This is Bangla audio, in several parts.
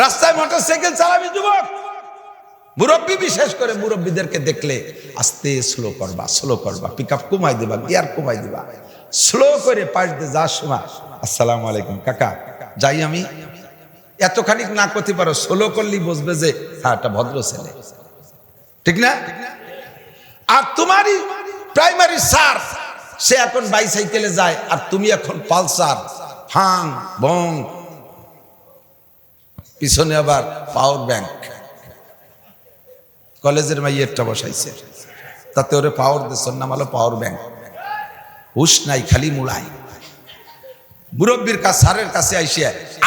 রাস্তায় মোটর সাইকেল চালাবি, যুবক। মুরব্বী বিশেষ করে মুরব্বীদেরকে দেখলে আস্তে স্লো করবা স্লো করবা। পিক আপ কমাই দিবা গিয়ার কমাই দিবা। স্লো করে পাশ দিয়ে যাওয়ার সময়, আসসালামু আলাইকুম, কাকা, যাই আমি। এতখানি না করতে পারো স্লো করলেই বুঝবে যে হ্যাঁ একটা ভদ্র ছেলে। ঠিক না? আর তোমারই প্রাইমারি স্যার সে এখন বাইসাইকেলে যায়, আর তুমি এখন পালসার ফাং বং পিছনে আবার পাওয়ার ব্যাংক কলেজের মাইয়েরটা বসাইছে। তাতে ওরে পাওয়ার দেশের নাম হলো পাওয়ার ব্যাংক হুশ নাই, খালি মুড়াই। মুরব্বীর কাছে, স্যারের কাছে আইসে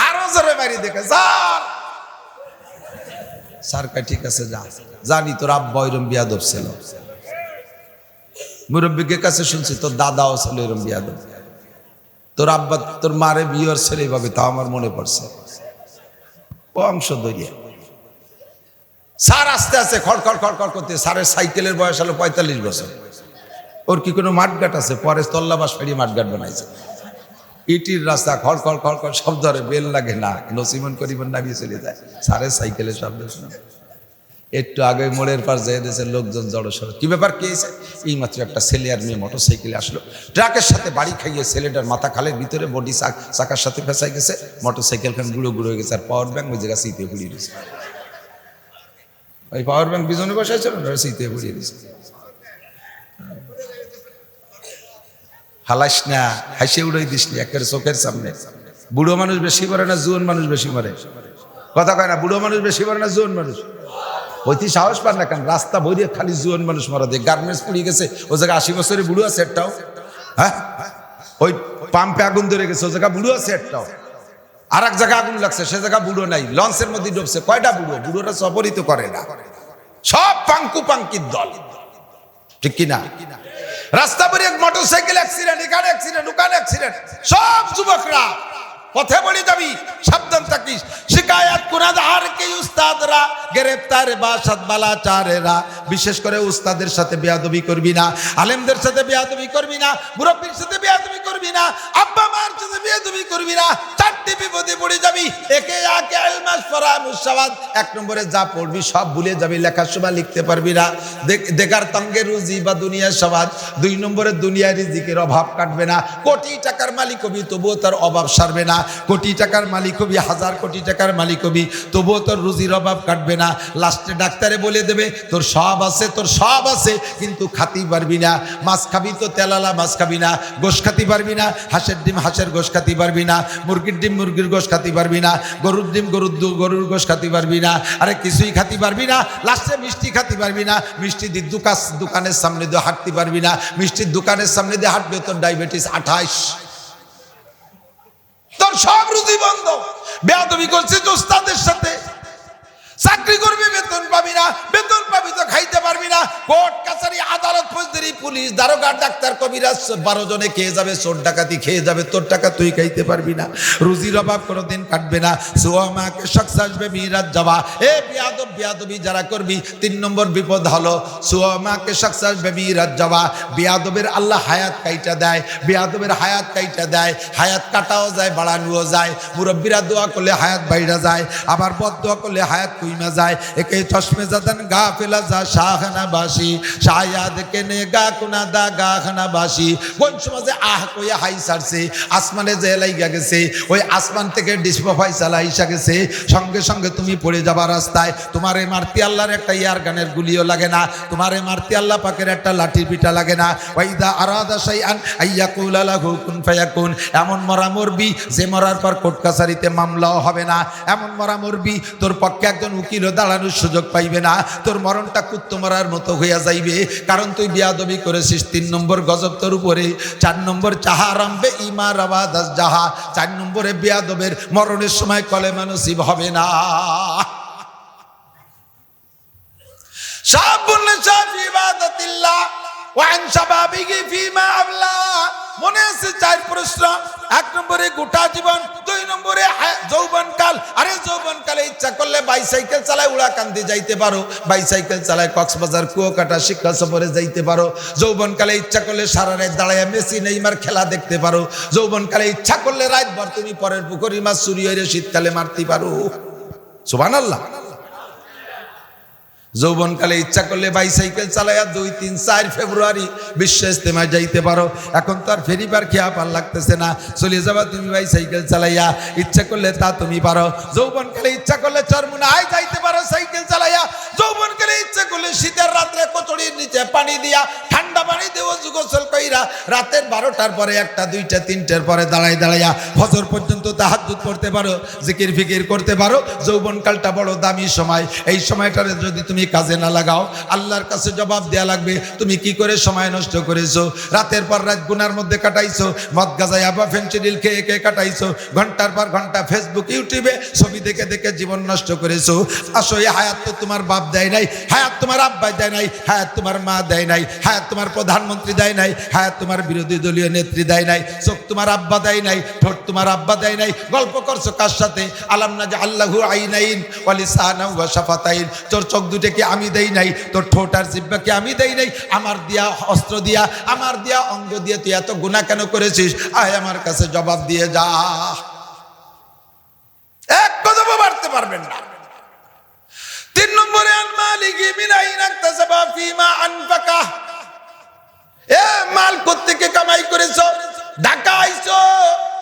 আরও জোরে মারি দেখে, স্যার! স্যার কা ঠিক আছে, যা। জানি তোর আব্বা ওইরম বিয়াদব ছিল। মুরব্বীকে কাছে শুনছি, তোর দাদাও ছিল এরম বিয়াদব। তোর আব্বা, তোর মারে বিয়ের ছেলে এইভাবে, তাও আমার মনে পড়ছে। বংশ দরিয়া স্যার আস্তে আস্তে খড় খড় খড় খড় করতে সারের সাইকেলের বয়স হলো পঁয়তাল্লিশ বছর। ওর কি কোনো মাঠঘাট আছে? পরে তল্লাবাস ফেরিয়ে মাঠঘাট বানাইছে। ইটির রাস্তা খড় খড় খড় খড়, সব ধরে, বেল লাগে না, নসিমন করিমন নামিয়ে চলে যায়। সারের সাইকেলের শব্দ শুনে একটু আগে মোড়ের পার যেয়ে দিয়েছে লোকজন জড়ো সড়ো। কি ব্যাপার, কি হয়েছে এই মাত্র একটা ছেলে আর মেয়ে মোটর সাইকেলে আসলো। ট্রাকের সাথে বাড়ি খাইয়ে ছেলেটার মাথা খালের ভিতরে বডি চাকার সাথে ফেসাই গেছে। মোটর সাইকেল খান গুঁড়ো গুঁড়ো হয়ে গেছে আর পাওয়ার ব্যাংক ওই জায়গা সিতে ঘুরিয়ে দিয়েছে। ওই পাওয়ার ব্যাঙ্ক পিছনে বসে আছে ওরা সিতে ঘুরিয়ে দিয়েছে। হালাস না, হাসে উড়াই দিস নি, একের চোখের সামনে। বুড়ো মানুষ বেশি মরে না, জুয়ান মানুষ বেশি মরে? কথা কয় না, বুড়ো মানুষ বেশি মরে না, জুয়ান মানুষ? ওইটি সাহস পান না কেন রাস্তা ভরিয়ে খালি জুয়ান মানুষ মারা দেয়। গার্মেন্টস পুড়িয়ে গেছে, ও জায়গায় আশি বছরের বুড়ো আছে একটাও। হ্যাঁ? ওই পাম্পে আগুন ধরে গেছে, ও জায়গা বুড়ো আছে একটাও। আর এক জায়গায় আগুন লাগছে, সে জায়গা বুড়ো নাই, লঞ্চের মধ্যে ডুবছে। কয়টা বুড়ো? বুড়োরা সপরিত করে না। সব পাঙ্কু পাঙ্কির দল। ঠিক কিনা রাস্তা পরে মোটর সাইকেল অ্যাক্সিডেন্ট এখানে অ্যাক্সিডেন্ট ওখানে অ্যাক্সিডেন্ট সব যুবকরা পথে বলি যাবি, সাবধান থাকিস। শিকায়াত কে উস্তাদরা গ্রেফতার বাসাত বালাচারেরা বিশেষ করে উস্তাদের সাথে বেয়াদবি করবি না, আলেমদের সাথে বেয়াদবি করবি না, মুরব্বীর সাথে বেয়াদবি করবি না, আব্বা মার সাথে বেয়াদবি করবি না। চারটি বিপদে পড়ে যাবি, একে আকে আলমাস ফরা মুসাবাদ এক নম্বরে যা পড়বি সব ভুলে যাবি লেখার সময় লিখতে পারবি না। দেখ- দেখার তঙ্গে রুজি বা দুনিয়ার সমাজ দুই নম্বরে দুনিয়ার রিজিকের অভাব কাটবে না, কোটি টাকার মালিক হবি, তবুও তার অভাব সারবে না। কোটি টাকার মালিক হবি, হাজার কোটি টাকার মালিক হবি। তবুও তোর রুজির অভাব কাটবে না। লাস্টে ডাক্তারে বলে দেবে, তোর সব আছে, তোর সব আছে, কিন্তু খাতি পারবি না। মাছ খাবি তো তেলালা মাছ খাবি না। গোশ খাতি পারবি না, হাঁসের ডিম, হাঁসের গোশ খাতি পারবি না। মুরগির ডিম, মুরগির গোশ খাতি পারবি না। গরুর ডিম, গরুর দু- গরুর গোশ খাতি পারবি না। আরে কিছুই খাতি পারবি না। লাস্টে মিষ্টি খাতি পারবি না। মিষ্টি দোকান দোকানের সামনে দিয়ে হাঁটতে পারবি না। মিষ্টির দোকানের সামনে দিয়ে হাঁটবে তোর ডায়াবেটিস আঠাইশ তোর সব রুজি বন্ধ। বেয়াদবি করছে ওস্তাদের সাথে। চাকরি করবি, বেতন পাবি না, বেতন পাবি তো খাইতে পারবি না। কোর্ট, কাছারি, আদালত, ফৌজদারি, পুলিশ, দারোগা, ডাক্তার, কবিরাজ, বারো জনে খেয়ে যাবে, চোর, ডাকাতি খেয়ে যাবে, তোর টাকা তুই খাইতে পারবি না। রুজির অভাব কোনোদিন কাটবে না। সুয়ামাকে শখস আসবে, মিরাজ যাবা। এ বিয়াদব, বিয়াদবি যারা করবি, তিন নম্বর বিপদ হলো সুয়ামাকে শখস আসবে, মিরাজ যাবা। বিয়াদবের আল্লাহ হায়াত কাইটা দেয়, বিয়াদবের হায়াত কাইটা দেয়। হায়াত কাটাও যায়, বাড়ানোও যায়। মুরব্বীরা দোয়া করলে হায়াত বাইরা যায়। আবার বদ দোয়া করলে হায়াত কুইমা যায়, একে চশমে জাদান গা ফেলা যা শাহনা বাসি শায়াদ কেনে গা কুনা দা গা খানা বাসি কোন সমাজে আহ কইয়া হাই সারছে, আসমানে যে লাইগা গেছে, ওই আসমান থেকে ডিসপো ফাইসালা আইসা গেছে। সঙ্গে সঙ্গে তুমি পড়ে যাবা রাস্তায়। তোমার এই মারতি আল্লাহর একটা ইয়ার গানের গুলিও লাগে না। তোমার এই মারতি আল্লাহ পাকের একটা লাঠির পিঠা লাগে না। ওয়াইদা আরাদা শাইআন আইয়াকুল লাহু কুন ফায়াকুন। এমন মরা মরবি, যে মরার পর কোর্ট কাছারিতে মামলাও হবে না। এমন মরা মরবি, তোর পক্ষে একজন উকিলও দাঁড়ানোর সুযোগ পাইবে না। তোর মরণটা কুত্ত মরার মতো হইয়া যাইবে। কারণ তুই বিয়াদবি করেছিস। তিন নম্বর গজব তোর উপরে। চার নম্বর চাহা রামবে ইমা রাবা দাস যাহা। চার নম্বরে বিয়াদবের মরণের সময় কলে মানসিব হবে না। সব সাহাবুল্লাহ সব ইবাদতিল্লাহ ওয়ান সাবাবিহি ফিমা আবলা। মনে আছে চার প্রশ্ন? এক নম্বরে গোটা জীবন, দুই নম্বরে যৌবন কাল আরে যৌবন কালে ইচ্ছা করলে বাইসাইকেল চালায় উড়াকান্দি যাইতে পারো। বাইসাইকেল চালায় কক্সবাজার, কুয়াকাটা, শিক্ষা সফরে যাইতে পারো। যৌবন কালে ইচ্ছা করলে সারা রাত দাঁড়ায় মেসি, নেইমার খেলা দেখতে পারো। যৌবন কালে ইচ্ছা করলে রাত ভর তুমি পরের পুকুরি মাছ চুরি হয়ে শীতকালে মারতে পারো। সুবান আল্লাহ যৌবনকালে ইচ্ছা করলে বাইসাইকেল চালাইয়া দুই, তিন, চার ফেব্রুয়ারি বিশ্ব ইস্তেমায় যাইতে পারো। এখন তো আর ফেরিবার খেয়া পার লাগতেছে না। চলে যাবা তুমি বাইসাইকেল চালাইয়া। ইচ্ছা করলে তা তুমি পারো। যৌবনকালে ইচ্ছা করলে চরমুনায় যাইতে পারো সাইকেল চালাইয়া। যৌবনকালে ইচ্ছা করলে শীতের রাত্রে কচুরির নিচে পানি দিয়া ঠান্ডা পানি দেবো যুগোসল কইরা রাতের বারোটার পরে একটা, দুইটা, তিনটার পরে দাঁড়াই দাঁড়াইয়া ফজর পর্যন্ত তাহাজুদ করতে পারো, জিকির ফিকির করতে পারো। যৌবনকালটা বড় দামি সময়। এই সময়টারে যদি তুমি কাজে না লাগাও, আল্লাহর কাছে জবাব দেয়া লাগবে, তুমি কি করে সময় নষ্ট করেছ? রাতের পর রাত গুনার মধ্যে কাটাইছো, মদ গাজায় আবা ফেন্সিডিল খেয়ে খেয়ে কাটাইছো, ঘণ্টার পর ঘণ্টা ফেসবুক ইউটিউবে ছবি দেখে দেখে জীবন নষ্ট করেছ। আসো, এই হায়াত তো তোমার বাপ দেয় নাই, হায়াত তোমার আব্বাই দেয় নাই, হায়াত তোমার মা দেয় নাই, হায়াত তোমার প্রধানমন্ত্রী দেয় নাই, হায়াত তোমার বিরোধী দলীয় নেত্রী দেয় নাই, চোখ তোমার আব্বা দেয় নাই, ঠোঁট তোমার আব্বা দেয় নাই, গল্প করছ কার সাথে? আলাম না যে আল্লাহু আইনাইন ওয়ালিসানা ওয়া শাফাতাইন, তোর চোখ দুটো কি আমি দেই নাই? তোর ঠোঁট আর জিব্বা কি আমি দেই নাই? আমার দিয়া অস্ত্র দিয়া, আমার দিয়া অঙ্গ দিয়ে তুই এত গুনাহ কেন করেছিস? আয় আমার কাছে জবাব দিয়ে যা। এক কদমও বাড়তে পারবেন না। তিন নম্বরে আন মালিকি মিনাইন আকতাসাবা ফিমা আনফাকা। এ মাল কোত্থেকে কামাই করেছ? ঢাকা আইছো,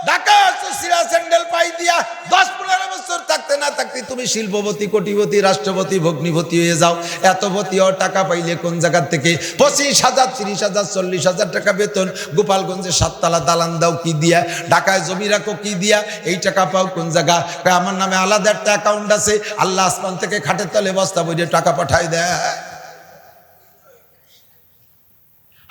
ঢাকা আসছো সিরা স্যান্ডেল পাই দিয়া দশ পনেরো বছর থাকতে না থাকতে তুমি শিল্পপতি, কোটিপতি, রাষ্ট্রপতি, ভগ্নিপতি হয়ে যাও। এতপতি ও টাকা পাইলে কোন জায়গার থেকে? পঁচিশ হাজার, তিরিশ হাজার, চল্লিশ হাজার টাকা বেতন। গোপালগঞ্জে সাততলা দালান দাও কি দিয়া? ঢাকায় জমি রাখো কি দিয়া? এই টাকা পাও কোন জায়গা? আমার নামে আলাদা একটা অ্যাকাউন্ট আছে। আল্লাহ আসমান থেকে খাটের তলে বস্তা বইয়ে টাকা পাঠায় দেয়।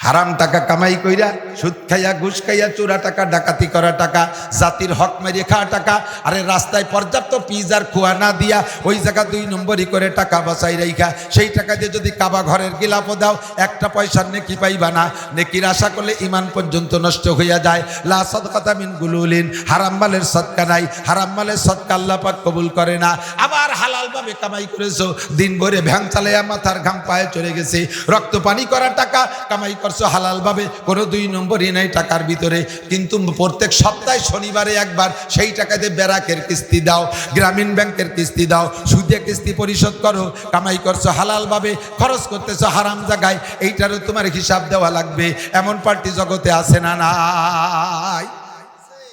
হারাম টাকা কামাই কইরা, সুদ খাইয়া, ঘুষ খাইয়া, চোরা টাকা, ডাকাতি করা টাকা, জাতির হক মেরে খাওয়া টাকা, আরে রাস্তায় পর্যাপ্ত পিজার খোয়া না দিয়া ওই জায়গা দুই নম্বরই করে টাকা বাঁচাই রাইখা। সেই টাকা দিয়ে যদি কাবা ঘরের গিলাপ দাও, একটা পয়সার নেকি পাইবা না। নেকির আশা করলে ইমান পর্যন্ত নষ্ট হইয়া যায়। লা সদকাতা মিন গুলুলিন, হারাম মালের সৎকা নাই। হারাম মালের সৎকা আল্লাহ পাক কবুল করে না। আবার হালাল ভাবে কামাই করেছ দিন ভরে ভ্যাং চালাইয়া মাথার ঘাম পায়ে চলে গেছে। রক্ত পানি করা টাকা, কামাই করছ হালাল ভাবে কোনো দুই নম্বরই নাই টাকার ভিতরে। কিন্তু প্রত্যেক সপ্তাহে শনিবারে একবার সেই টাকাতে ব্যারাকের কিস্তি দাও, গ্রামীণ ব্যাংকের কিস্তি দাও, সুদে কিস্তি পরিশোধ করো, কামাই করছ হালাল ভাবে খরচ করতেছো হারাম জায়গায়, এইটারও তোমার হিসাব দেওয়া লাগবে। এমন পার্টি জগতে আছে না নাই?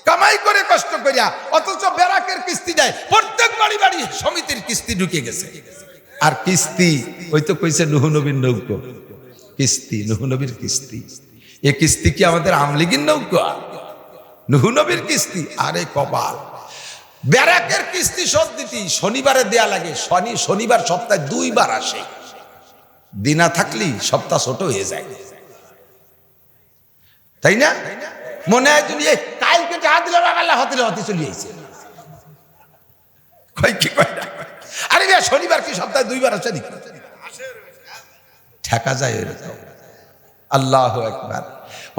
কামাই করে কষ্ট করিয়া, অথচ ব্যারাকের কিস্তি দেয়, প্রত্যেক বাড়ি বাড়ি সমিতির কিস্তি ঢুকে গেছে। আর কিস্তি, ওই তো কইছে নুহু নবীন নৌকো। কিস্তি নবীর কিস্তি। এ কিস্তি কি আমাদের আমলিগির নৌকা? নবীর কিস্তি, আরে কপাল। ব্যারাকের কিস্তি শোধ দিতি, শনিবারে দেয়া লাগে। শনি, শনিবার সপ্তাহে দুইবার আসে। দিনা থাকলি সপ্তাহ ছোট হয়ে যায়। তাই না? মনে হয় তুমি কালকে যা দিল বাগাল্লা হতে হতে চলে কি কয় না? আরে শনিবার কি সপ্তাহে দুইবার আসে ঠেকা যায় এরকম আল্লাহ একবার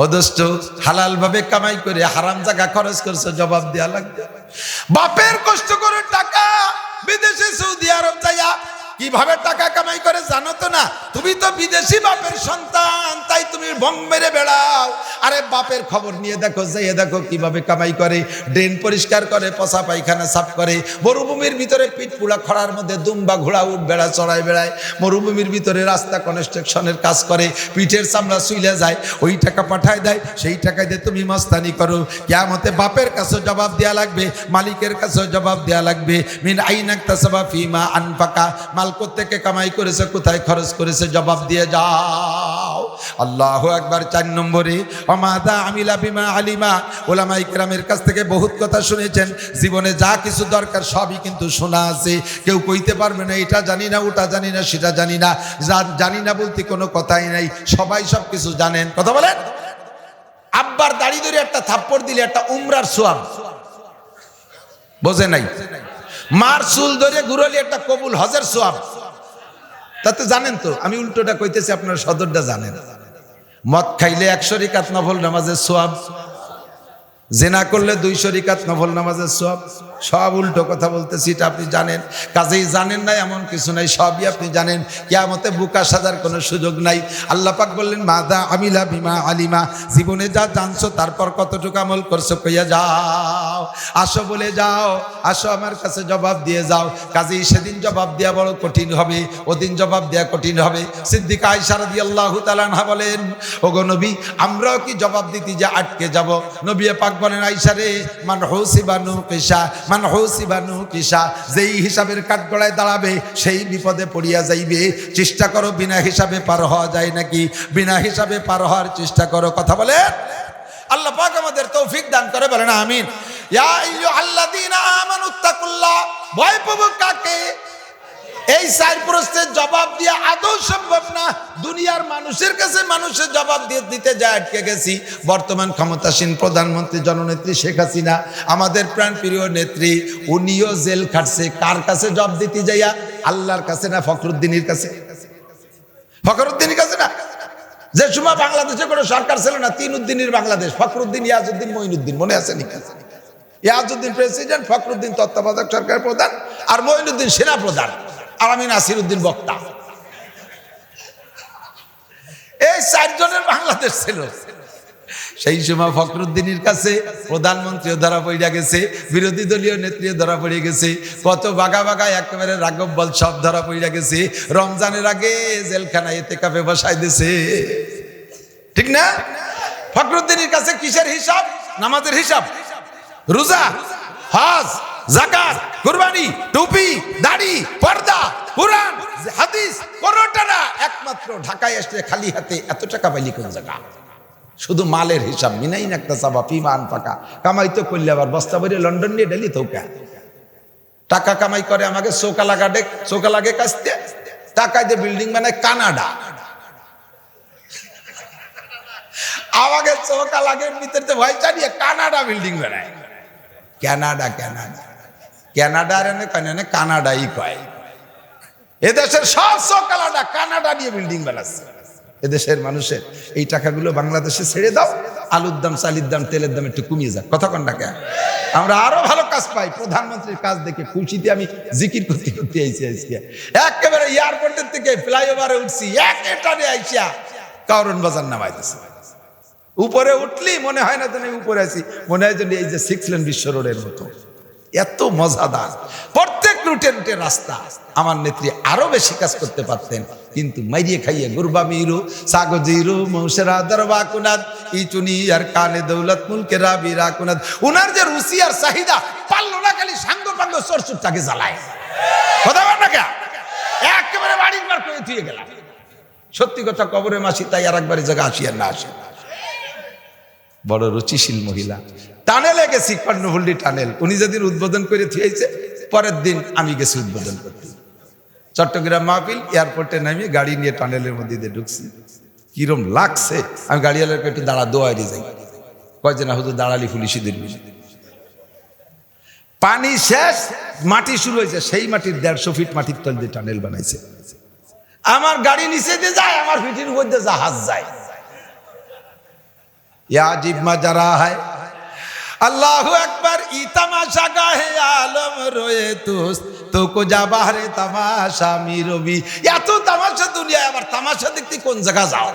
অদষ্ট হালাল ভাবে কামাই করে হারাম জায়গা খরচ করছে, জবাব দেওয়া লাগবে। বাপের কষ্ট করে টাকা বিদেশে সৌদি আরব কীভাবে টাকা কামাই করে জানো তো না? তুমি তো বিদেশি বাপের সন্তান, তাই তুমি ভং মেরে বেড়াও। আরে বাপের খবর নিয়ে দেখো যাইয়ে দেখো কীভাবে কামাই করে। ড্রেন পরিষ্কার করে, পচা পায়খানা সাফ করে। মরুভূমির ভিতরে পিঠ পুড়া খড়ার মধ্যে দুম্বা ঘোড়া উঠ বেড়া চড়াই বেড়ায়। মরুভূমির ভিতরে রাস্তা কনস্ট্রাকশনের কাজ করে। পিঠের চামড়া সুইলে যায়, ওই টাকা পাঠায় দেয়, সেই টাকা দিয়ে তুমি মস্তানি করো। কেমতে বাপের কাছে জবাব দেওয়া লাগবে, মালিকের কাছে জবাব দেওয়া লাগবে। মিন আইনাক তাসাবা ফিমা আনফাকা, মাল থেকে কামাই করেছে, কোথায় খরচ করেছে, জবাব দিয়ে যাও। আল্লাহ একবার চার নম্বরে, অমাদা আমিলা বিমা আলিমা। ওলামাই কেরামের কাছ থেকে বহুত কথা শুনেছেন। জীবনে যা কিছু দরকার সবই কিন্তু শোনা আছে। কেউ কইতে পারবে না, এটা জানি না, ওটা জানি না, সেটা জানি না। যা- জানি না বলতে কোনো কথাই নাই। সবাই সব কিছু জানেন। কথা বলেন? আব্বার দাড়ি ধরে একটা থাপ্পড় দিলে একটা উমরার সোয়াব। বোঝে নাই? মার চুল ধরে ঘুরলি একটা কবুল হজের সোয়াব। তাতে জানেন তো, আমি উল্টোটা কইতেছি, আপনার সদরটা জানেন। মদ খাইলে একশো রিকাত নফল নামাজের সোয়াব, জেনা করলে দুইশো রিকাত নফল নামাজের সব সব উল্টো কথা বলতেছি, এটা আপনি জানেন। কাজেই জানেন না, এমন কিছু নাই, সবই আপনি জানেন। কিয়ামতে বুকা সাজার কোনো সুযোগ নাই। আল্লাহ পাক বললেন, মাদা আমিলা বিমা আলিমা। জীবনে যা জানছো, তারপর কতটুকু আমল করছ, কইয়া যাও। আসো বলে যাও, আসো আমার কাছে জবাব দিয়ে যাও। কাজেই সেদিন জবাব দেওয়া বড় কঠিন হবে, ওদিন জবাব দেওয়া কঠিন হবে। সিদ্দিক আয়সার দিয়ে আল্লাহ তালানহা বলেন, ওগো নবী, আমরাও কি জবাব দিতে যে আটকে যাব? নবী পাক বলেন আইসারে মান হৌসিবানু কিসা মান হৌসিবানু কিসা, যেই হিসাবের কাঠগড়ায় দাঁড়াবে, সেই বিপদে পড়িয়া যাইবে। চেষ্টা করো, বিনা হিসাবে পার হওয়া যায় নাকি? বিনা হিসাবে পার হওয়ার চেষ্টা করো, কথা বলে আল্লাহ পাক আমাদের তৌফিক দান করে, বলেন আমিন। ইয়া আল্লাযীনা আমানুত্তাকুল্লাহ ভয় পাবো কাকে? এই চার প্রশ্নের জবাব দিয়ে আদৌ সম্ভব না? দুনিয়ার মানুষের কাছে মানুষের জবাব দিয়ে দিতে যায়, আটকে গেছি। বর্তমান ক্ষমতাসীন প্রধানমন্ত্রী জননেত্রী শেখ হাসিনা, আমাদের প্রাণ প্রিয় নেত্রী, উনিও জেল খাটছে। কার কাছে জবাব দিতে যাইয়া? আল্লাহর কাছে না ফখরুদ্দিনের কাছে? ফখরুদ্দিনের কাছে না? যে সময় বাংলাদেশে কোনো সরকার ছিল না তিন উদ্দিনের বাংলাদেশ, ফখরুদ্দিন ইয়াজউদ্দিন মঈনুদ্দিন, মনে আছে নাকি? ইয়াজউদ্দিন প্রেসিডেন্ট, ফখরুদ্দিন তত্ত্বাবধায়ক সরকার প্রধান, আর মঈনুদ্দিন সেনা প্রধান। আর আমি নাসির উদ্দিন বক্তা। এই চারজনের বাংলাদেশ ছিল। সেই সময় ফখরুদ্দিনের কাছে প্রধানমন্ত্রীও ধরা পড়ে গেছে, বিরোধী দলীয় নেত্রীও ধরা পড়ে গেছে, কত বাগা বাগা একেবারে রাগব বল সব ধরা পড়ে গেছে, রমজানের আগে জেলখানায় এতে কাপে বসাই দিছে। ঠিক না? ফখরুদ্দিনের কাছে কিসের হিসাব? নামাজের হিসাব। রোজা? হজ? জাকাত, কুরবানি, টুপি, দাড়ি, পর্দা, কোরআন, হাদিস কোনোটা না, একমাত্র ঢাকায় আসলে খালি হাতে এত টাকা পাইলি কোন জায়গা? শুধু মালের হিসাব, মিনাই একটা চাবা পিমান পাকা কামাই তো করলে আবার, বস্তা ভরে লন্ডন নিয়ে ডেলি তোকা টাকা কামাই করে আমাকে চৌকা লাগা ডেক, চৌকা লাগে কাছতে টাকায় দিয়ে বিল্ডিং বানায় কানাডা। আমাকে চৌকা লাগে, ভিতরে ভয় চালিয়ে কানাডা বিল্ডিং বানায়। কানাডা ক্যানাডা ক্যানাডার এনে কেন কানাডাই কয়। এদেশের সব সকালাডা কানাডা নিয়ে বিল্ডিং বানাচ্ছে। এদেশের মানুষের এই টাকাগুলো বাংলাদেশে ছেড়ে দাও, আলুর দাম, চালির দাম, তেলের দাম একটু কমিয়ে যাক। কন টাকা আমরা আরও ভালো কাজ পাই। প্রধানমন্ত্রীর কাজ দেখে খুশিতে আমি জিকির করতে করতে আইসি আজকে। একেবারে এয়ারপোর্টের থেকে ফ্লাইওভারে উঠছি, এক টানে আইসিয়া কারণ বাজার নামাইতেছে। উপরে উঠলি মনে হয় না যেন উপরে আছি, মনে হয় যেন এই যে সিক্স লেন বিশ্ব রোডের মতো। এত মজাদার। প্রত্যেক রুটে রাস্তা। আমার নেত্রী আরও বেশি কাজ করতে পারতেন। কিন্তু মাইরিয়ে খাইয়ে গুরবা মিরু সাগজিরু মৌসেরা দরবা কুনাদ, ইচুনি আর কানে দৌলত মুলকে রাবি রাকুনাদ। উনার যে রুচি আর চাহিদা, পারল না খালি সাঙ্গ পাঙ্গ সরসুরটাকে জ্বালায়। কথা বল না? একেবারে বাড়ির বার করে থুয়ে গেলাম। সত্যি কথা কবরে মাসি তাই আর একবারে জায়গা আসি আর না আসে। বড় রুচিশীল মহিলা। টানেলে গেছি কর্ণফুল্লি টানেল। উনি যেদিন উদ্বোধন করে থিয়েছে, পরের দিন আমি গেছি উদ্বোধন করতে। চট্টগ্রাম মাহফিল, এয়ারপোর্টে নামিয়ে গাড়ি নিয়ে টানেলের মধ্যে দিয়ে ঢুকছি। কিরম লাগছে, আমি গাড়িওয়ালাকে একটু দাঁড়া দোয়ারি যাই। কয়েছে না হয়তো দাঁড়ালি পুলিশি পানি শেষ, মাটি শুরু হয়েছে, সেই মাটির দেড়শো ফিট মাটির তল দিয়ে টানেল বানাইছে। আমার গাড়ি নিচে দিয়ে যায়, আমার ফিটির মধ্যে জাহাজ যায়। ইয়া মা যারা হয়। আল্লাহ একবার ই তামাশা গাহে আলম রয়ে তুস তো কোজা বাহারে তামাশা মি রবি। এত তামাশা দুনিয়ায়, আবার তামাশা দেখতে কোন জায়গা যাও?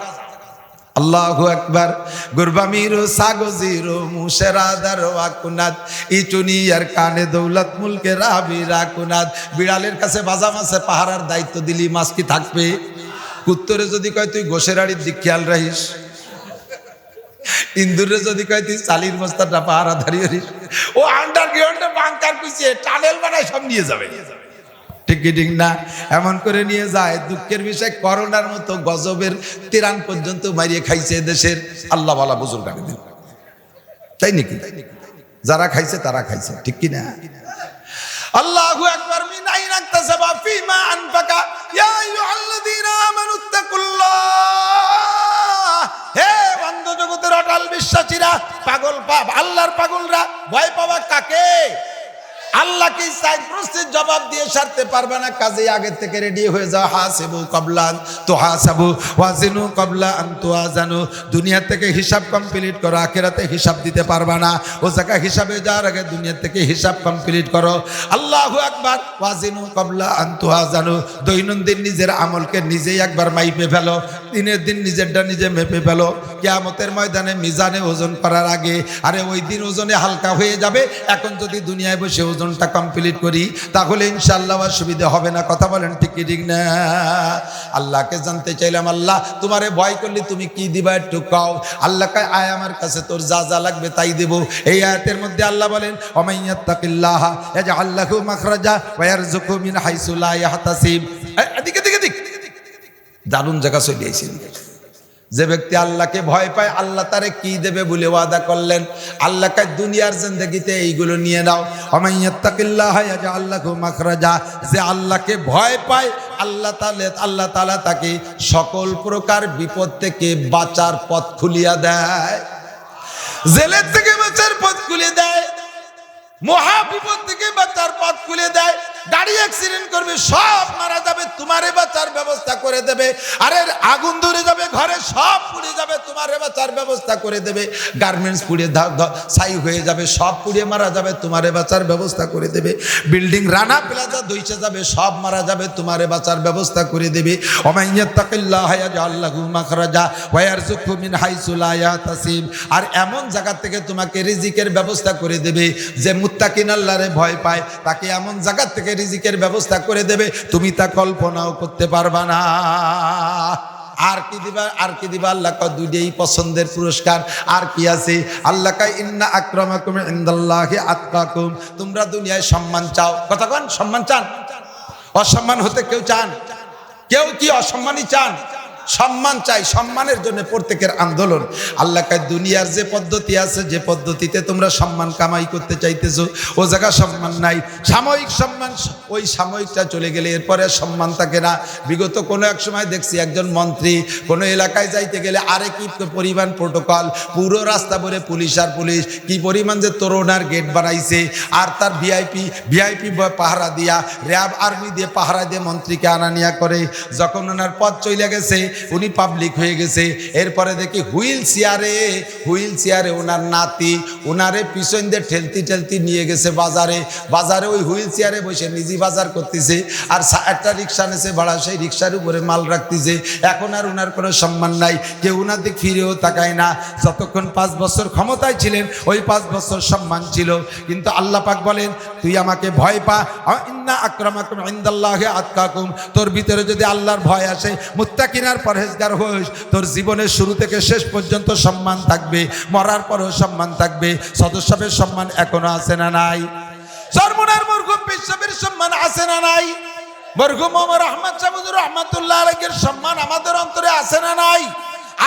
আল্লাহ একবার গুরবামিরু সাগজিরু মুশেরাদার আকুনাত ইচুনি আর কানে দৌলত মুলকে রাবি রাকুনাত বিড়ালের কাছে বাজা মাছে পাহারার দায়িত্ব দিলি, মাছ কি থাকবে? কুত্তরে যদি কয়, তুই গোসের দিক খেয়াল রাখিস। ইন্দুরে যদি কয়, তুই চালির বস্তাটা পাহারা দাঁড়িয়ে ও আন্ডার গ্রাউন্ডে বাংকার কুচিয়ে টানেল বানায় সব নিয়ে যাবে। ঠিক না? এমন করে নিয়ে যায়, দুঃখের বিষয়, করোনার মতো গজবের তিরান পর্যন্ত মারিয়ে খাইছে দেশের আল্লাহ বালা বুজুর্গ তাই নাকি? যারা খাইছে, তারা খাইছে। ঠিক কি না? আল্লাহু আকবার মিন আইন আকতাসাবা ফিমা আনফাকা। ইয়া হে বন্ধ জগতের অটাল বিশ্বাসীরা পাগল পাপ আল্লাহর পাগলরা ভয় পাওয়া কাকে? আল্লাহকে চাই প্রশ্নের জবাব দিয়ে সারতে পারবে না? কাজে আগে থেকে রেডি হয়ে যাও। হাসেবু কবলান তো হাসাবু কবলা আজানু দুনিয়া থেকে হিসাব কমপ্লিট করো, আখেরাতে হিসাব দিতে পারবে না। ও হিসাবে যাওয়ার আগে দুনিয়া থেকে হিসাব কমপ্লিট করো। আল্লাহু ওয়াজিনু কবলা আজানু দৈনন্দিন নিজের আমলকে নিজেই একবার মাইপে ফেলো। দিনের দিন নিজেরটা নিজে মেপে ফেলো। কেয়ামতের ময়দানে মিজানে ওজন করার আগে, আরে ওই দিন ওজনে হালকা হয়ে যাবে। এখন যদি দুনিয়ায় বসে ওজনটা কমপ্লিট করি তাহলে ইনশাল্লাহ অসুবিধা হবে না কথা বলেন ঠিক ঠিক না আল্লাহকে জানতে চাইলাম আল্লাহ তোমারে ভয় করলে তুমি কি দিবা একটু কাও আল্লাহ কয় আয় আমার কাছে তোর যা যা লাগবে তাই দেব এই আয়াতের মধ্যে আল্লাহ বলেন মিন দারুণ জায়গা চলে আইছি যে ব্যক্তি আল্লাহকে ভয় পায়, আল্লাহ তারে কি দেবে বলে ওয়াদা করলেন? আল্লাহকে দুনিয়ার জিন্দগিতে এইগুলো নিয়ে নাও। আমাইয়াত্তাকিল্লাহ আল্লাহু মাখরাজা। যে আল্লাহকে ভয় পায়, আল্লাহ তালে আল্লাহ তাআলা তাকে সকল প্রকার বিপদ থেকে বাঁচার পথ খুলিয়া দেয়। জেলের থেকে বাঁচার পথ খুলে দেয়। মহা বিপদ থেকে বাঁচার পথ খুলে দেয়। গাড়ি অ্যাক্সিডেন্ট করবে, সব মারা যাবে তোমারে বাঁচার ব্যবস্থা করে দেবে। আরে, আগুন ধরে যাবে, ঘরে সব পুড়ে যাবে তোমারে বাঁচার ব্যবস্থা করে দেবে। গার্মেন্টস পুড়ে ছাই হয়ে যাবে, সব পুড়িয়ে মারা যাবে তোমারে বাঁচার ব্যবস্থা করে দেবে। বিল্ডিং রানা প্লাজা দইছে যাবে, সব মারা যাবে তোমারে বাঁচার ব্যবস্থা করে দেবে। আর এমন জায়গা থেকে তোমাকে রিজিকের ব্যবস্থা করে দেবে, যে মুত্তাকিন আল্লাহরে ভয় পায়, তাকে এমন জায়গা থেকে রিজিকের ব্যবস্থা করে দেবে, তুমি তা কল্পনাও করতে পারবা না। আর কি দিবা, আর কি দিবা? আল্লাহ কয়, দুইটাই পছন্দের পুরস্কার। আর কি আছে? আল্লাহ কয়, ইন্না আক্রমাকুম ইনদাল্লাহি আতকাকুম। তোমরা দুনিয়ায় সম্মান চাও। কথা কন, সম্মান চান? অসম্মান হতে কেউ চান? কেউ কি অসম্মানই চান? সম্মান চাই, সম্মানের জন্য প্রত্যেকের আন্দোলন। আল্লাহ কায়, দুনিয়ার যে পদ্ধতি আছে, যে পদ্ধতিতে তোমরা সম্মান কামাই করতে চাইতেছো, ও জায়গা সম্মান নাই। সাময়িক সম্মান, ওই সাময়িকটা চলে গেলে এরপরে সম্মান থাকে না। বিগত কোনো এক সময় দেখছি একজন মন্ত্রী কোনো এলাকায় যাইতে গেলে আরে কি পরিমাণ প্রোটোকল, পুরো রাস্তা ভরে পুলিশ আর পুলিশ, কি পরিমাণ যে তরুণার গেট বানাইছে, আর তার ভিআইপি ভিআইপি পাহারা দিয়া, র্যাব আর্মি দিয়ে পাহারা দিয়ে মন্ত্রীকে আনা নিয়া করে। যখন ওনার পথ চলে গেছে উনি পাবলিক হয়ে গেছে। এরপরে দেখি হুইল চেয়ারে হুইল চেয়ারে ওনার নাতি ওনারে পিছন দিয়ে ঠেলতি ঠেলতি নিয়ে গেছে বাজারে। বাজারে ওই হুইল চেয়ারে বসে নিজে বাজার করতেছে। আর একটা রিক্সা নেছে ভাড়া, সেই রিক্সার উপরে মাল রাখতেছে। এখন আর ওনার কোনো সম্মান নাই। কেউ ওনার দিক ফিরেও তাকায় না। যতক্ষণ পাঁচ বছর ক্ষমতায় ছিলেন, ওই পাঁচ বছর সম্মান ছিল। কিন্তু আল্লাহ পাক বলেন, তুই আমাকে ভয় পা। ইন্না আক্রমাকুম ইনদাল্লাহি আতকাকুম। তোর ভিতরে যদি আল্লাহর ভয় আসে, মুত্তাকিনার পরহেজগার হোস, তোর জীবনের শুরু থেকে শেষ পর্যন্ত সম্মান থাকবে, মরার পরেও সম্মান থাকবে সদস্যের সম্মান এখনও আছে না নাই? সরমুনার মরহুম বিশ্ববের সম্মান আছে না নাই? মরহুম ওমর আহমদ সাবুদুর রহমাতুল্লাহ আলাইহির সম্মান আমাদের অন্তরে আছে না নাই?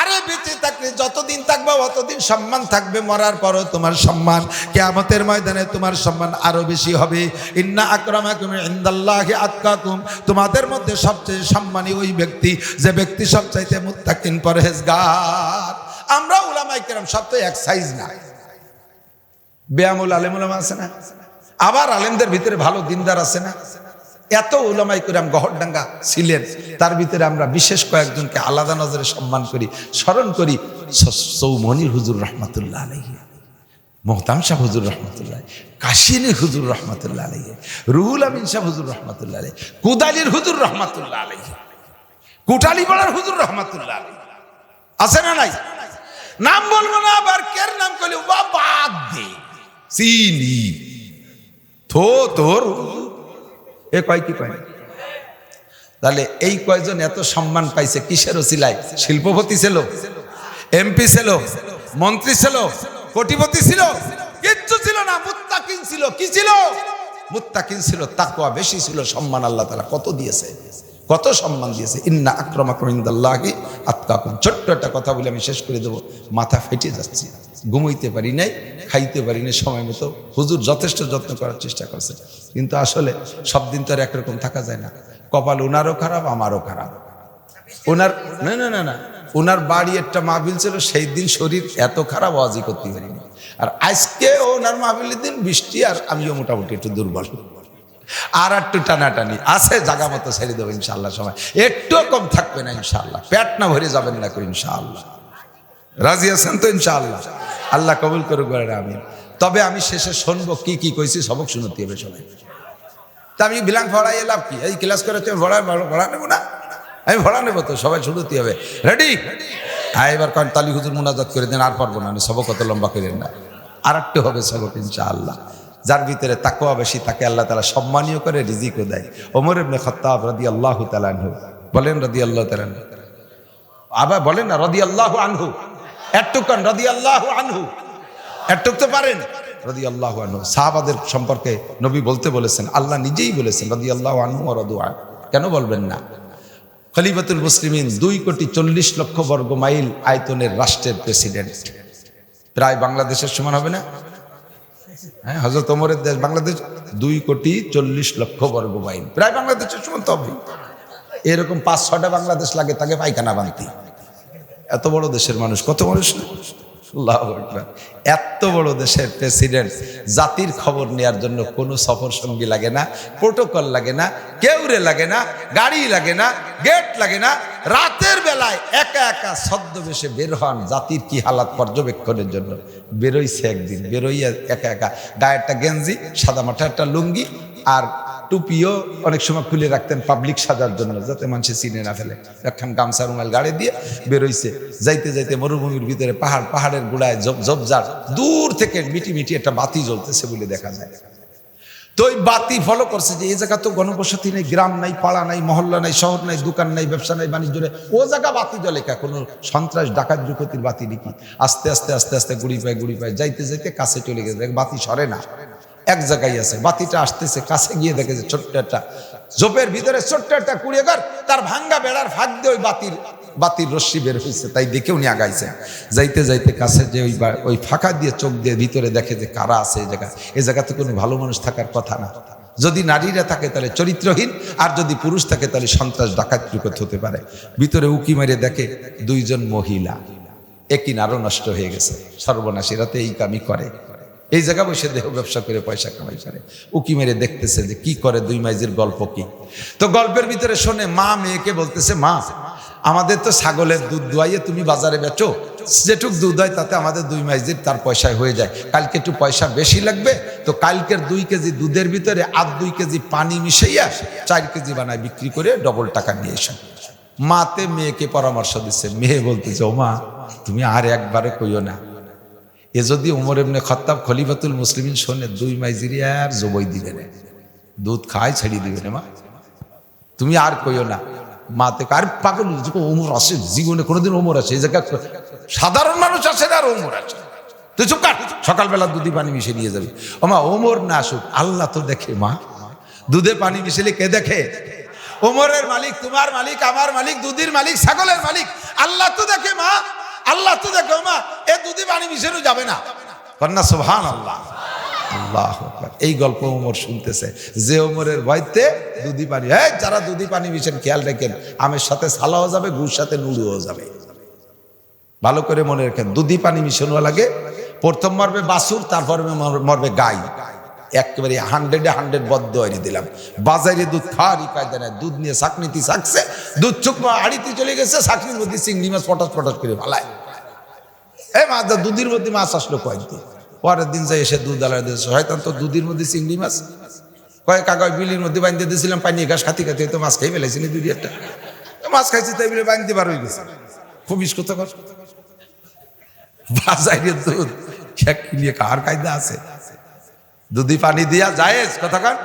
আরে বেঁচে থাকলে যতদিন থাকবে অতদিন সম্মান থাকবে, মরার পরও তোমার সম্মান। কেয়ামতের ময়দানে তোমার সম্মান আরও বেশি হবে। ইন্না আকরামাকুম ইনদাল্লাহি আতকাকুম। তোমাদের মধ্যে সবচেয়ে সম্মানী ওই ব্যক্তি, যে ব্যক্তি সবচাইতে মুত্তাকিন পরহেজগার। আমরা উলামায়ে কেরাম সব তো এক সাইজ না বেয়ামুল আলেম উলামা আছে না? আবার আলেমদের ভিতরে ভালো দিনদার আছে না? এত উলামাই করে গহরডাঙ্গা ছিলেন, তার ভিতরে আমরা বিশেষ কয়েকজনকে আলাদা নজরে সম্মান করি, স্মরণ করি। সৌমনির হুজুর রহমাতুল্লাহ আলহী মোহতাম শাহ হুজুর রহমতুল্লাহ কাশিনী হুজুর রহমতুল্লাহ আলহী রুহুল আমিন শাহ হুজুর রহমতুল্লাহ আলহী কুদালির হুজুর রহমতুল্লাহ আলহী কুটালি পাড়ার হুজুর রহমতুল্লাহ আলহী আছে না নাই? নাম বলব না, আবার কের নাম করলে বাদ দে। চিনি। থো তোর এ কয় কি কয়? তাহলে এই কয়জন এত সম্মান পাইছে? কিসের ওসিলায়? শিল্পপতি ছিল, এমপি ছিল, মন্ত্রী ছিল, কোটিপতি ছিল, কিচ্ছু ছিল না। মুত্তাকিন ছিল। কি ছিল? মুত্তাকিন ছিল, তাকওয়া বেশি ছিল, সম্মান আল্লাহ তারা কত দিয়েছে? কত সম্মান দিয়েছে। ইন্না আক্রমাকুম ইনদাল্লাহি আতকাকুম। ছোট্ট একটা কথা বলে আমি শেষ করে দেবো। মাথা ফেটে যাচ্ছে। ঘুমাইতে পারি নাই, খাইতে পারি নাই সময় মতো। হুজুর যথেষ্ট যত্ন করার চেষ্টা করছে। কিন্তু আসলে সব দিন তো আর একরকম থাকা যায় না। কপাল ওনারও খারাপ, আমারও খারাপ। ওনার না না না না। ওনার বাড়ি একটা মাহবিল ছিল, সেই দিন শরীর এত খারাপ ওয়াজি করতে পারিনি। আর আজকে ওনার মাহবিলের দিন বৃষ্টি আর আমিও মোটামুটি একটু দুর্বল। আর একটু টানাটানি। আছে, জাগা মতো ছেড়ে দেবো ইনশাল্লাহ সময়। একটু কম থাকবে না ইনশাল্লাহ পেট না ভরে যাবেন না করে ইনশাআল্লাহ। রাজি আছেন তো ইনশাআল্লাহ? আল্লাহ কবুল করুক আমি তবে আমি শেষে শুনব কি কি কইছি, সবক শুনতে হবে সবাই। তা আমি বিলাং ভরাই লাভ কি? এই ক্লাস করে তুমি ভরা ভরা নেব না? আমি ভরা নেব তো, সবাই শুনতে হবে। রেডি হ্যাঁ এবার কারণ তালি হুজুর মোনাজাত করে দেন, আর পারব না আমি সবক অত লম্বা করেন না। আর একটু হবে সবক ইনশাআল্লাহ। যার ভিতরে তাকুয়া বেশি, তাকে আল্লাহ তালা সম্মানীয় করে, রিজিকও দেয়। ওমর ইবনে খত্তাব রাদি আল্লাহ তালানহু বলেন রদি আল্লাহ তালানহু আবার বলেন না রদি আল্লাহ আনহু। একটুকান রদি আল্লাহ আনহু। একটুক তো পারেন। রদি আল্লাহ আনহু। সাহাবাদের সম্পর্কে নবী বলতে বলেছেন, আল্লাহ নিজেই বলেছেন রদি আল্লাহ আনহু রদু আন। কেন বলবেন না? খলিফাতুল মুসলিমিন দুই কোটি চল্লিশ লক্ষ বর্গ মাইল আয়তনের রাষ্ট্রের প্রেসিডেন্ট। প্রায় বাংলাদেশের সমান হবে না? হ্যাঁ হজরত ওমরের দেশ বাংলাদেশ দুই কোটি চল্লিশ লক্ষ বর্গ মাইল। প্রায় বাংলাদেশের সমান তো হবে এরকম পাঁচ ছটা বাংলাদেশ লাগে, তাকে পায়খানা বানতে। এত বড় দেশের মানুষ, কত মানুষ না। এত বড় দেশের প্রেসিডেন্ট জাতির খবর নেয়ার জন্য কোনো সফর সঙ্গী লাগে না প্রোটোকল লাগে না, কেউরে লাগে না, গাড়ি লাগে না গেট লাগে না, রাতের বেলায় একা একা ছদ্মবেশে বের হন জাতির কি হালাত পর্যবেক্ষণের জন্য। বেরোইছে একদিন, বেরোইয়া একা একা গায়ে একটা গেঞ্জি, সাদা মাঠা একটা লুঙ্গি আর টুপিও অনেক সময় খুলে রাখতেন পাবলিক সাজার জন্য, যাতে মানুষে চিনে না ফেলে। একখান গামছা রুমাল গাড়ি দিয়ে বেরোইছে। যাইতে যাইতে মরুভূমির ভিতরে পাহাড়, পাহাড়ের গোড়ায় জবজার দূর থেকে মিটি মিটি একটা বাতি জ্বলতেছে বলে দেখা যায়। তো ওই বাতি ফলো করছে যে এই জায়গা তো গণবসতি নেই, গ্রাম নাই, পাড়া নাই, মহল্লা নাই, শহর নাই, দোকান নাই, ব্যবসা নাই, বাণিজ্য নেই। ও জায়গা বাতি জ্বলে কা? কোনো সন্ত্রাস, ডাকাত যুগতির বাতি নাকি? আস্তে আস্তে আস্তে আস্তে গুড়ি পায় গুড়ি পায়। যাইতে যাইতে কাছে চলে গেছে। বাতি সরে না। এক জায়গায় আছে, বাতিটা আসতেছে, কাছে গিয়ে দেখে যে ছোট্ট একটা জোপের ভিতরে ছোট্ট একটা কুড়িয়েঘর তার ভাঙ্গা বেড়ার ফাঁক দিয়ে ওই বাতির বাতির রশ্মি বের হয়েছে তাই দেখে উনি আগাইছে। যাইতে যাইতে কাছে যে ওই ওই ফাঁকা দিয়ে চোখ দিয়ে ভিতরে দেখে যে কারা আছে এই জায়গা, এই জায়গাতে কোনো ভালো মানুষ থাকার কথা না। যদি নারীরা থাকে তাহলে চরিত্রহীন, আর যদি পুরুষ থাকে তাহলে সন্ত্রাস, ডাকাত যুগত হতে পারে। ভিতরে উকি মেরে দেখে দুইজন মহিলা, একই নারও নষ্ট হয়ে গেছে। সর্বনাশী রাতে এই কামই করে। এই জায়গা বসে দেহ ব্যবসা করে, পয়সা কামাই করে। উকি মেরে দেখতেছে যে কি করে দুই মাইজের গল্প কি? তো গল্পের ভিতরে শোনে, মা মেয়েকে বলতেছে, মা, আমাদের তো ছাগলের দুধ দোয়াইয়ে তুমি বাজারে বেচো। যেটুক দুধ হয় তাতে আমাদের দুই মাইজের তার পয়সায় হয়ে যায়। কালকে একটু পয়সা বেশি লাগবে, তো কালকের দুই কেজি দুধের ভিতরে আর দুই কেজি পানি মিশাইয়া চার কেজি বানায় বিক্রি করে ডবল টাকা নিয়ে এসো। মাতে মেয়েকে পরামর্শ দিচ্ছে মেয়ে বলতেছে, ও মা, তুমি আর একবারে কইও না। এ যদি উমর এমনি খত্তাব খলিফাতুল মুসলিমিন শোনে, দুই মাইজিরি আর জবই দিবে না। দুধ খায় ছেড়ে দিবে না, মা। তুমি আর কইও না মাতে আর পাগল ওমর আসে, জীবনে কোনোদিন ওমর আসে, এই জায়গা সাধারণ মানুষ আসে না আর ওমর আসে। তুই চুপ কাট সকালবেলা দুধে পানি মিশিয়ে নিয়ে যাবি। ও মা ওমর না আসুক, আল্লাহ তো দেখে, মা। দুধে পানি মিশিয়ে কে দেখে? ওমরের মালিক, তোমার মালিক, আমার মালিক, দুধের মালিক, ছাগলের মালিক, আল্লাহ তো দেখে, মা। আল্লাহ তো দেখে মা এ দুধে পানি মিশানো যাবে না। কন্যা সোহান আল্লাহ আল্লাহ। এই গল্প ওমর শুনতেছে। যে ওমরের ভয়তে দুধি পানি হ্যাঁ যারা দুধি পানি মিশেন, খেয়াল রাখেন, আমের সাথে সালাও যাবে, গুড় সাথে নুড়ুও যাবে। ভালো করে মনে রাখেন দুধি পানি মিশানো লাগে। প্রথম মরবে বাসুর তারপর মর- মরবে গাই। একেবারে হান্ড্রেডে হান্ড্রেড বদ্ধ হয়ে দিলাম। বাজারে দুধ খাওয়ারই কায়দা নাই। দুধ নিয়ে শাকনিতি শাকছে, দুধ চুক আড়িতে চলে গেছে, শাকনির মধ্যে চিংড়ি মাছ পটাশ পটাশ করে ভালায় এই মাছ দুধের মধ্যে মাছ আসলো কয়েকদিন। পরের দিন যাই এসে দুধ আলাদা দিয়েছে শয়তান তো দুধের মধ্যে চিংড়ি মাছ। কয়েক কাগজ বিলির মধ্যে বাঁধতে দিয়েছিলাম, পানি ঘাস খাতি খাতি তো মাছ খাই ফেলেছি দুই একটা। মাছ খাইছি তাই বলে বাঁধতে হয়ে গেছে। খুব কত কর। দুধ। কিনিয়ে কার কায়দা আছে? দুধি পানি দিয়া যায় কথা কর।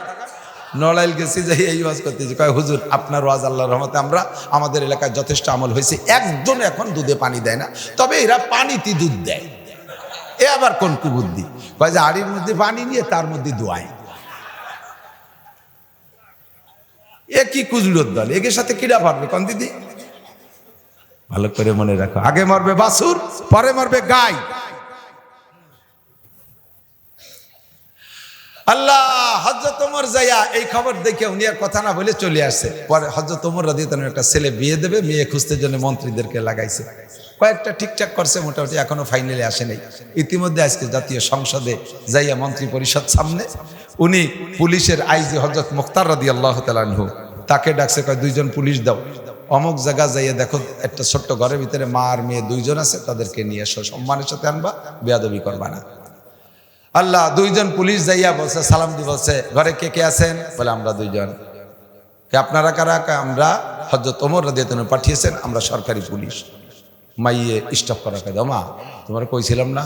নড়াইল গেছি যে এই ওয়াজ করতেছি। কয়, হুজুর, আপনার ওয়াজ আল্লাহ রহমতে আমরা আমাদের এলাকায় যথেষ্ট আমল হয়েছে। একজন এখন দুধে পানি দেয় না। তবে এরা পানিতে দুধ দেয়। এ আবার কোন কুবুদ্ধি? কয় যে আড়ির মধ্যে পানি নিয়ে তার মধ্যে দোয়ায় এ কি কুজুরত দল? একের সাথে কিরা পারবে কোন দিদি? ভালো করে মনে রাখো। আগে মরবে বাসুর পরে মরবে গাই। আল্লাহ হজরত ওমর যাইয়া এই খবর দেখে উনি আর কথা না বলে চলে আসছে পরে হজরত ওমর রাদি একটা ছেলে বিয়ে দেবে, মেয়ে খুঁজতে জন্য মন্ত্রীদেরকে লাগাইছে। কয়েকটা ঠিকঠাক করছে, মোটামুটি এখনও ফাইনালে আসে নাই। ইতিমধ্যে আজকে জাতীয় সংসদে যাইয়া মন্ত্রী পরিষদ সামনে। উনি পুলিশের আইজি হজরত মুখতার রাদি আল্লাহ তালানহু তাকে ডাকছে, কয়, দুইজন পুলিশ দাও। অমুক জায়গা যাইয়া দেখো, একটা ছোট্ট ঘরের ভিতরে মা আর মেয়ে দুইজন আছে, তাদেরকে নিয়ে এসো, সম্মানের সাথে আনবা, বেয়াদবি করবা না। আল্লাহ দুইজন পুলিশ যাইয়া বলছে, সালাম দি বলছে, ঘরে কে কে আছেন? বলে, আমরা দুইজন। আপনারা কারা? আমরা? হজরত ওমর রাদিয়াতুন পাঠিয়েছেন, আমরা সরকারি পুলিশ। মাইয়ে স্টপ করা কে মা তোমার কইছিলাম না?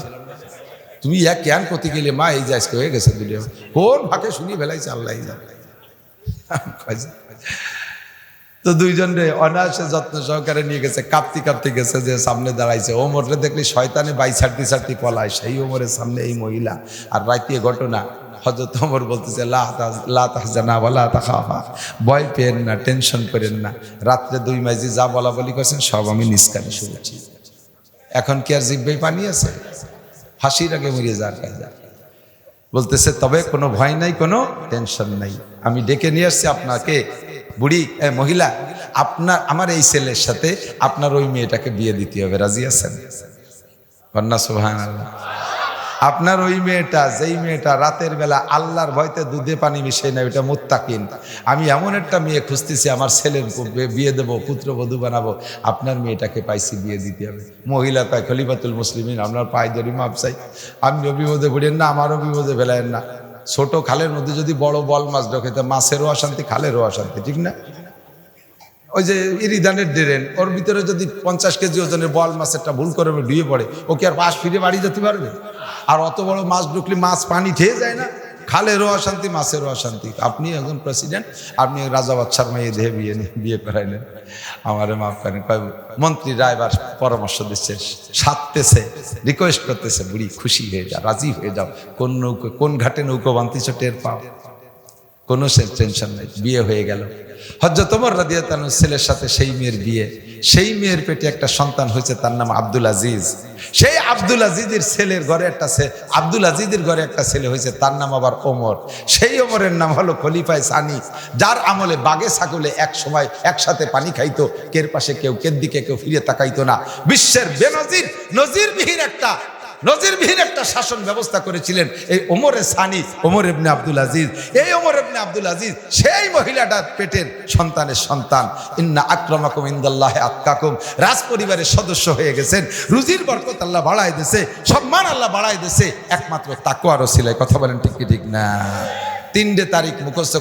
তুমি এক জ্ঞান করতে গেলে মা এই যে হয়ে গেছে দুলিয়া কোন ভাকে শুনি বেলাইছে আল্লাহ তো দুইজন রে অনায়াসে যত্ন সহকারে নিয়ে গেছে, কাঁপতে কাঁপতে গেছে যে সামনে দাঁড়াইছে। ওমরে দেখলি শয়তানে বাই ছাড়তি ছাড়তি পলায়। সেই ওমরের সামনে এই মহিলা। আর রাইতিয়ে ঘটনা হজরত ওমর বলতেছে, লা তাজ- লা তাহজানা ওয়ালা তাখাফা। ভয় পেন না, টেনশন করেন না। রাত্রে দুই মাইজি যা বলা বলি করছেন, সব আমি নিষ্কানে শুনেছি। এখন কি আর জিব্বাই পানি আছে? হাসির আগে মরিয়ে যার কাজে বলতেছে, তবে কোনো ভয় নাই, কোনো টেনশন নাই। আমি ডেকে নিয়ে আসছি আপনাকে। বুড়ি মহিলা, আপনার, আমার এই ছেলের সাথে আপনার ওই মেয়েটাকে বিয়ে দিতে হবে, রাজি আছেন? কন্যা সুহান আল্লাহ আপনার ওই মেয়েটা, যেই মেয়েটা রাতের বেলা আল্লাহর ভয়তে দুধে পানি মিশে না ওইটা মুত্তাকিন। আমি এমন একটা মেয়ে খুঁজতেছি, আমার ছেলের বিয়ে দেবো, পুত্রবধূ বানাবো, আপনার মেয়েটাকে পাইছি বিয়ে দিতে হবে। মহিলা কয়, খলিফাতুল মুসলিমিন, আপনার পায়ে ধরি মাপ চাই। আপনি বিপদে পড়েন না, আমারও বিপদে ফেলেন না। ছোট খালের মধ্যে যদি বড় বল মাছ ঢোকে, তো মাছেরও অশান্তি, খালেরও অশান্তি, ঠিক না? ওই যে ইরিদানের ড্রেন, ওর ভিতরে যদি পঞ্চাশ কেজি ওজনের বল মাছেরটা ভুল করে ডুয়ে পড়ে ওকে আর পাশ ফিরে বাড়ি যেতে পারবে? আর অত বড় মাছ ঢুকলে মাছ পানি খেয়ে যায় না? খালেরও অশান্তি মাছেরও অশান্তি। আপনি একজন প্রেসিডেন্ট আপনি রাজা বাচ্চার মেয়ে দেহে বিয়ে বিয়ে করাইলেন। আমারে মাফ করেন, কয় মন্ত্রীরা এবার পরামর্শ দিচ্ছে সাততেছে রিকোয়েস্ট করতেছে, বুড়ি খুশি হয়ে যা, রাজি হয়ে যাও। কোন নৌকো, কোন ঘাটে নৌকো বান্তিছ টের পাও। কোনো সে টেনশন নেই, বিয়ে হয়ে গেল। হজরত ওমর রাদিয়াতানুর ছেলের সাথে সেই মেয়ের বিয়ে। সেই মেয়ের পেটে একটা সন্তান হয়েছে, তার নাম আব্দুল আজিজ। সেই আব্দুল আজিজের ছেলের ঘরে একটা আব্দুল আজিজের ঘরে একটা ছেলে হয়েছে, তার নাম আবার ওমর। সেই ওমরের নাম হলো খলিফায় সানি যার আমলে বাগে ছাগলে এক সময় একসাথে পানি খাইতো, কের পাশে কেউ কের দিকে, কেউ ফিরে তাকাইতো না। বিশ্বের বেনজির, নজিরবিহীন একটা নজিরবিহীন একটা শাসন ব্যবস্থা করেছিলেন এই ওমরে সানি, ওমর ইবনে আব্দুল আজিজ। এই ওমর ইবনে আব্দুল আজিজ, সেই মহিলাটার পেটের সন্তানের সন্তান। ইন্না আক্রমাকুম ইন্দাল্লাহ আতকাকুম। রাজ পরিবারের সদস্য হয়ে গেছেন। রুজির বরকত আল্লাহ বাড়ায় দিছে সম্মান আল্লাহ বাড়ায় দিছে একমাত্র তাকুয়ার ওসিলায় কথা বলেন ঠিক ঠিক না? তিনটে তারিখ মুখস্থ